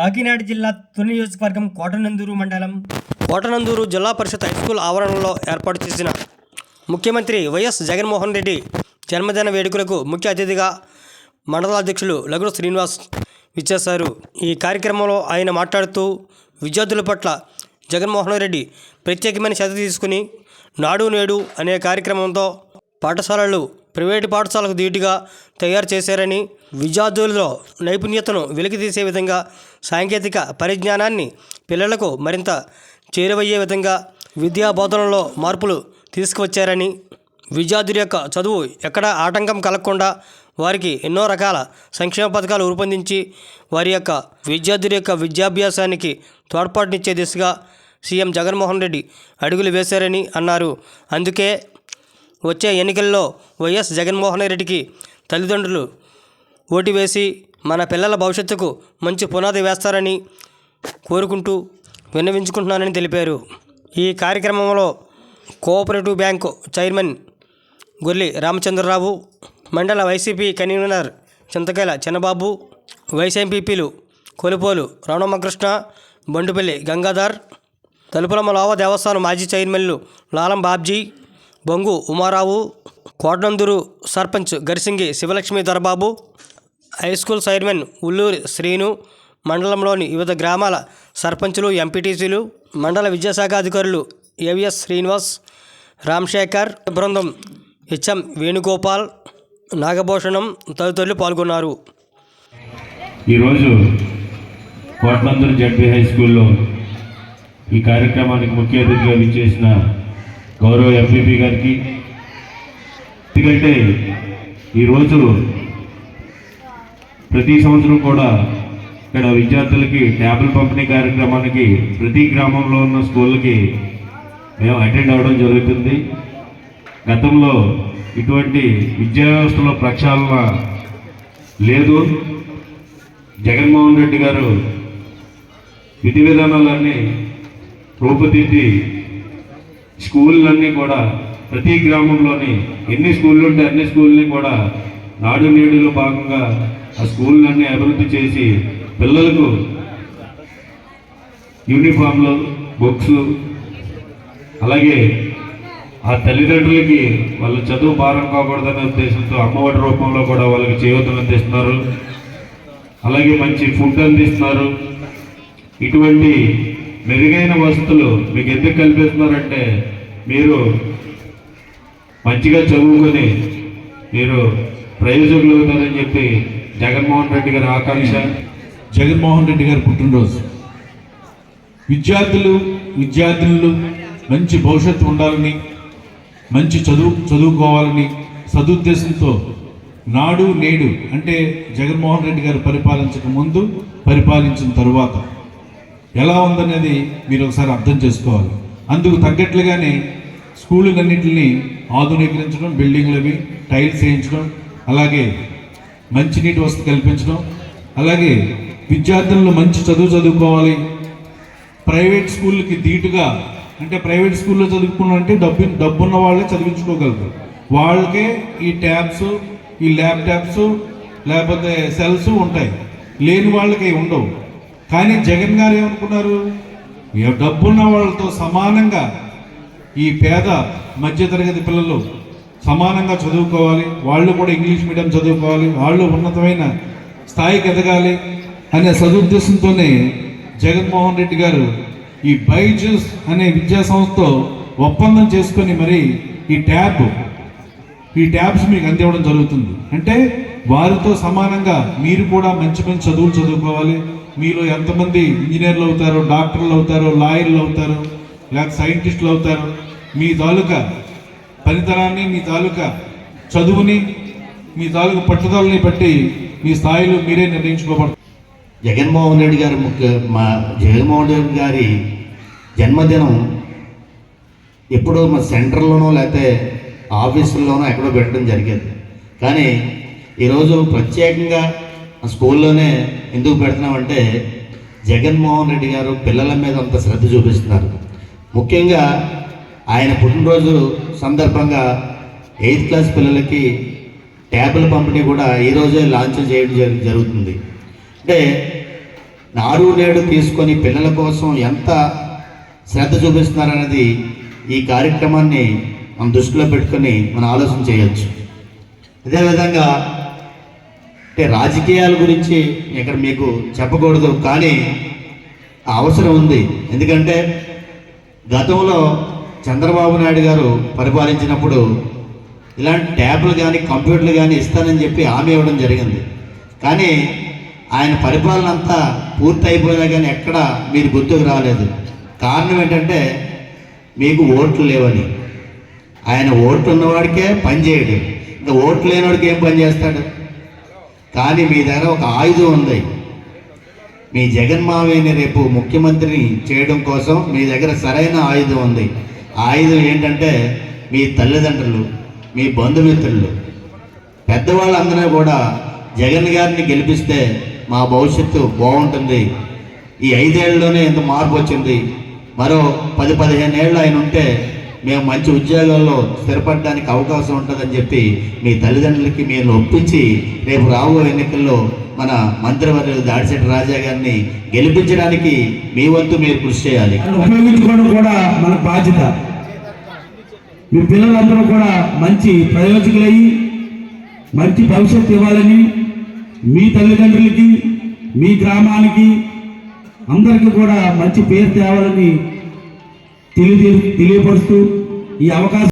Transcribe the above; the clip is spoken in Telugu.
కాకినాడ జిల్లా తొలి నియోజకవర్గం కోటనందూరు మండలం. కోటనందూరు జిల్లా పరిషత్ హైస్కూల్ ఆవరణలో ఏర్పాటు చేసిన ముఖ్యమంత్రి వైఎస్ జగన్మోహన్ రెడ్డి జన్మదిన వేడుకలకు ముఖ్య అతిథిగా మండలాధ్యక్షులు లఘు శ్రీనివాస్ విచ్చేశారు. ఈ కార్యక్రమంలో ఆయన మాట్లాడుతూ విద్యార్థుల పట్ల జగన్మోహన్ రెడ్డి ప్రత్యేకమైన శ్రద్ధ తీసుకుని నాడు నేడు అనే కార్యక్రమంతో పాఠశాలలు ప్రైవేటు పాఠశాలకు ధీటుగా తయారు చేశారని విద్యార్థులలో నైపుణ్యతను వెలికితీసే విధంగా సాంకేతిక పరిజ్ఞానాన్ని పిల్లలకు మరింత చేరువయ్యే విధంగా విద్యా బోధనలో మార్పులు తీసుకువచ్చారని విద్యార్థుల యొక్క చదువు ఎక్కడా ఆటంకం కలగకుండా వారికి ఎన్నో రకాల సంక్షేమ పథకాలు రూపొందించి వారి యొక్క విద్యార్థుల యొక్క విద్యాభ్యాసానికి తోడ్పాటునిచ్చే దిశగా సీఎం జగన్మోహన్ రెడ్డి అడుగులు వేశారని అన్నారు. అందుకే వచ్చే ఎన్నికల్లో వైఎస్ జగన్మోహన్ రెడ్డికి తల్లిదండ్రులు ఓటు వేసి మన పిల్లల భవిష్యత్తుకు మంచి పునాది వేస్తారని కోరుకుంటూ విన్నవించుకుంటున్నానని తెలిపారు. ఈ కార్యక్రమంలో cooperative bank chairman Gorli Ramachandrarao మండల YCP convener Chintakayala Chinnababu vice ఎంపీపీలు కొలుపోలు రమణమకృష్ణ బండుపల్లి గంగాధర్ తలుపులమ్మ లోవ దేవస్థానం మాజీ చైర్మన్లు Lalam Babji Bongu Umarao Kotananduru sarpanch Garisingi Sivalakshmi Dorababu high school chairman Ulluri Srinu మండలంలోని వివిధ గ్రామాల సర్పంచులు ఎంపీటీసీలు మండల విద్యాశాఖ అధికారులు ఏవిఎస్ శ్రీనివాస్ రామ్శేఖర్ బృందం హెచ్ఎం వేణుగోపాల్ నాగభూషణం తదితరులు పాల్గొన్నారు. ఈరోజు కోట్లందూరు జడ్పీ హై స్కూల్లో ఈ కార్యక్రమానికి ముఖ్య అతిథిగా విచ్చేసిన గౌరవ ఎంపీపీ గారికి. ఎందుకంటే ఈరోజు ప్రతి సంవత్సరం కూడా ఇక్కడ విద్యార్థులకి ట్యాబుల్ పంపిణీ కార్యక్రమానికి ప్రతి గ్రామంలో ఉన్న స్కూళ్ళకి మేము అటెండ్ అవ్వడం జరుగుతుంది. గతంలో ఇటువంటి విద్యా వ్యవస్థలో ప్రక్షాళన లేదు. జగన్మోహన్ రెడ్డి గారు విధి విధానాలన్నీ రూపుదిద్ది స్కూళ్ళన్నీ కూడా ప్రతి గ్రామంలోని ఎన్ని స్కూళ్ళు ఉంటే అన్ని స్కూల్ని కూడా నాడు నేడులో భాగంగా ఆ స్కూళ్ళన్నీ అభివృద్ధి చేసి పిల్లలకు యూనిఫామ్లు బుక్స్ అలాగే ఆ తల్లిదండ్రులకి వాళ్ళ చదువు భారం కాకూడదనే ఉద్దేశంతో అమ్మఒడి రూపంలో కూడా వాళ్ళకి చేయూతను అందిస్తున్నారు. అలాగే మంచి ఫుడ్ అందిస్తున్నారు. ఇటువంటి మెరుగైన వసతులు మీకు ఎందుకు కల్పిస్తున్నారంటే మీరు మంచిగా చదువుకొని మీరు ప్రయోజకులు అవుతారని చెప్పి జగన్మోహన్ రెడ్డి గారి ఆకాంక్ష. జగన్మోహన్ రెడ్డి గారి పుట్టినరోజు. విద్యార్థులు విద్యార్థినులు మంచి భవిష్యత్తు ఉండాలని మంచి చదువు చదువుకోవాలని సదుద్దేశంతో నాడు నేడు అంటే జగన్మోహన్ రెడ్డి గారు పరిపాలించక ముందు పరిపాలించిన తరువాత ఎలా ఉందనేది మీరు ఒకసారి అర్థం చేసుకోవాలి. అందుకు తగ్గట్లుగానే స్కూళ్ళన్నింటినీ ఆధునీకరించడం బిల్డింగ్లు అవి టైల్స్ వేయించడం అలాగే మంచినీటి వసతి కల్పించడం అలాగే విద్యార్థులను మంచి చదువు చదువుకోవాలి. ప్రైవేట్ స్కూళ్ళకి ధీటుగా అంటే ప్రైవేట్ స్కూల్లో చదువుకున్నారంటే డబ్బు డబ్బున్న వాళ్ళే చదివించుకోగలరు. వాళ్ళకే ఈ ట్యాబ్స్ ఈ ల్యాప్టాప్స్ లేకపోతే సెల్స్ ఉంటాయి. లేని వాళ్ళకి ఉండవు. కానీ జగన్ గారు ఏమనుకున్నారు? డబ్బున్న వాళ్ళతో సమానంగా ఈ పేద మధ్యతరగతి పిల్లలు సమానంగా చదువుకోవాలి వాళ్ళు కూడా ఇంగ్లీష్ మీడియం చదువుకోవాలి వాళ్ళు ఉన్నతమైన స్థాయికి ఎదగాలి అనే సదుద్దేశంతోనే జగన్మోహన్ రెడ్డి గారు ఈ బైజూస్ అనే విద్యా సంస్థతో ఒప్పందం చేసుకొని మరి ఈ ట్యాబ్ ఈ ట్యాబ్స్ మీకు అందివ్వడం జరుగుతుంది. అంటే వారితో సమానంగా మీరు కూడా మంచి మంచి చదువులు చదువుకోవాలి మీలో ఎంతమంది ఇంజనీర్లు అవుతారు డాక్టర్లు అవుతారు లాయర్లు అవుతారు లేకపోతే సైంటిస్టులు అవుతారు మీ తాలూకా పనితనాన్ని మీ తాలూకా చదువుని మీ తాలూకా పట్టుదలని బట్టి మీ స్థాయిలో మీరే నిర్ణయించుకోబడతారు. జగన్మోహన్ రెడ్డి గారి ముఖ్య మా జగన్మోహన్ రెడ్డి గారి జన్మదినం ఎప్పుడో మా సెంటర్లోనో లేకపోతే ఆఫీసుల్లోనో ఎక్కడో పెట్టడం జరిగేది. కానీ ఈరోజు ప్రత్యేకంగా స్కూల్లోనే ఎందుకు పెడుతున్నామంటే జగన్మోహన్ రెడ్డి గారు పిల్లల మీద అంత శ్రద్ధ చూపిస్తున్నారు. ముఖ్యంగా ఆయన పుట్టినరోజు సందర్భంగా ఎయిత్ క్లాస్ పిల్లలకి ట్యాబ్లు పంపిణీ కూడా ఈరోజే లాంచ్ చేయడం జరుగుతుంది. అంటే నాడు నేడు తీసుకొని పిల్లల కోసం ఎంత శ్రద్ధ చూపిస్తున్నారనేది ఈ కార్యక్రమాన్ని మనం దృష్టిలో పెట్టుకొని మనం ఆలోచన చేయొచ్చు. అదేవిధంగా అంటే రాజకీయాల గురించి ఇక్కడ మీకు చెప్పకూడదు కానీ అవసరం ఉంది. ఎందుకంటే గతంలో చంద్రబాబు నాయుడు గారు పరిపాలించినప్పుడు ఇలాంటి ట్యాబ్లు కానీ కంప్యూటర్లు కానీ ఇస్తానని చెప్పి హామీ ఇవ్వడం జరిగింది. కానీ ఆయన పరిపాలన అంతా పూర్తి అయిపోయినా కానీ ఎక్కడ మీరు గుర్తుకు రాలేదు. కారణం ఏంటంటే మీకు ఓట్లు లేవని. ఆయన ఓట్లు ఉన్నవాడికే పని చేయడు. ఇంకా ఓట్లు లేనివాడికి ఏం పని చేస్తాడు? కానీ మీ దగ్గర ఒక ఆయుధం ఉంది. మీ జగన్మావేని రేపు ముఖ్యమంత్రిని చేయడం కోసం మీ దగ్గర సరైన ఆయుధం ఉంది. ఆయుధం ఏంటంటే మీ తల్లిదండ్రులు మీ బంధుమిత్రులు. పెద్దవాళ్ళందరూ కూడా జగన్ గారిని గెలిపిస్తే మా భవిష్యత్తు బాగుంటుంది. ఈ ఐదేళ్ళలోనే ఇంత మార్పు వచ్చింది. మరో పది పదిహేను ఏళ్ళు ఆయన ఉంటే మేము మంచి ఉద్యోగాల్లో స్థిరపడడానికి అవకాశం ఉంటుందని చెప్పి మీ తల్లిదండ్రులకి మీరు ఒప్పించి రేపు రాబో ఎన్నికల్లో మన మంత్రివర్యులు దాడిశెట్టి రాజా గారిని గెలిపించడానికి మీ వంతు మీరు కృషి చేయాలి. ఉపయోగించుకోవడం కూడా మన బాధ్యత. మీ పిల్లలందరూ కూడా మంచి ప్రయోజకులయ్యి మంచి భవిష్యత్తు ఇవ్వాలని మీ తల్లిదండ్రులకి మీ గ్రామానికి అందరికీ కూడా మంచి పేరు తేవాలని తెలియ తెలియపరుస్తూ ఈ అవకాశం